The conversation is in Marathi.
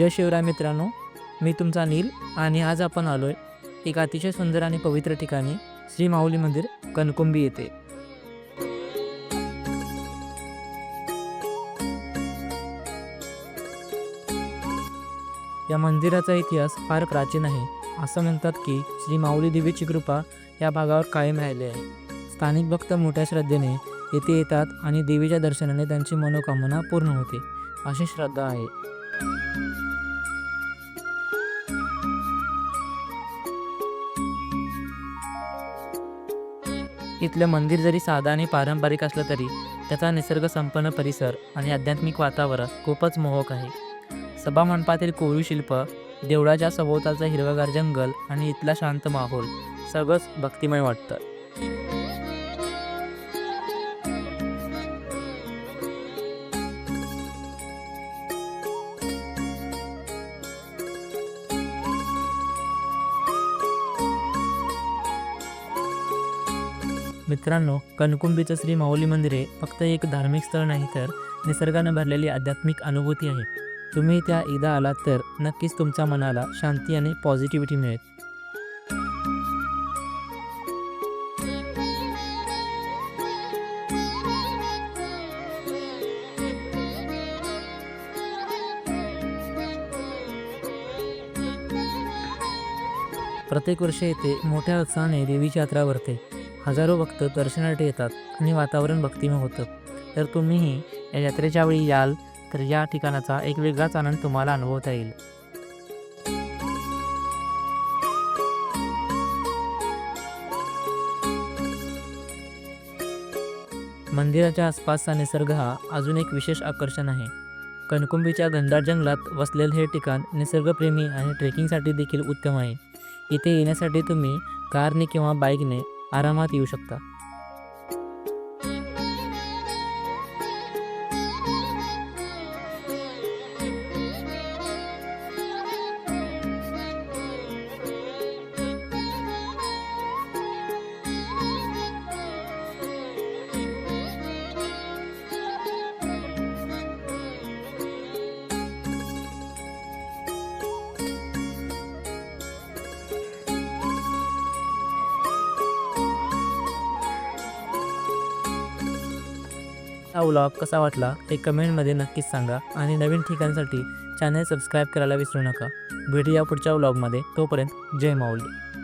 जय शिवराय मित्रांनो मी तुमचा नील आणि आज आपण आलो आहे एक अतिशय सुंदर आणि पवित्र ठिकाणी श्री माऊली मंदिर कणकुंबी येथे. या मंदिराचा इतिहास फार प्राचीन आहे असं म्हणतात की श्री माऊली देवीची कृपा या भागावर कायम राहिली आहे. स्थानिक भक्त मोठ्या श्रद्धेने येथे येतात आणि देवीच्या दर्शनाने त्यांची मनोकामना पूर्ण होते अशी श्रद्धा आहे. इथलं मंदिर जरी साधा आणि पारंपरिक असलं तरी त्याचा निसर्ग संपन्न परिसर आणि आध्यात्मिक वातावरण खूपच मोहक आहे. सभा मंडपातील कोरीव शिल्प देवळाच्या सभोवतालचं हिरवगार जंगल आणि इथला शांत माहोल सगळंच भक्तिमय वाटतं. मित्रांनो कणकुंबीचं श्री माऊली मंदिर हे फक्त एक धार्मिक स्थळ नाही तर निसर्गानं भरलेली आध्यात्मिक अनुभूती आहे. तुम्ही त्या एकदा आलात तर नक्कीच तुमच्या मनाला शांती आणि पॉझिटिव्हिटी मिळेल. प्रत्येक वर्षी येथे मोठ्या उत्साहाने देवीची यात्रा भरते. हजारो भक्त दर्शनासाठी येतात आणि वातावरण भक्तिमय होतं. तर तुम्हीही या यात्रेच्या वेळी याल तर या ठिकाणाचा एक वेगळाच आनंद तुम्हाला अनुभवता येईल. मंदिराच्या आसपासचा निसर्ग हा अजून एक विशेष आकर्षण आहे. कणकुंबीच्या घनदाट जंगलात वसलेलं हे ठिकाण निसर्गप्रेमी आणि ट्रेकिंगसाठी देखील उत्तम आहे. इथे येण्यासाठी तुम्ही कारने किंवा बाईकने आरामात येऊ शकता. हा व्लॉग कसा वाटला हे कमेंटमध्ये नक्कीच सांगा आणि नवीन ठिकाणसाठी चॅनल सबस्क्राईब करायला विसरू नका. भेटूया पुढच्या व्लॉगमध्ये तोपर्यंत जय माऊली.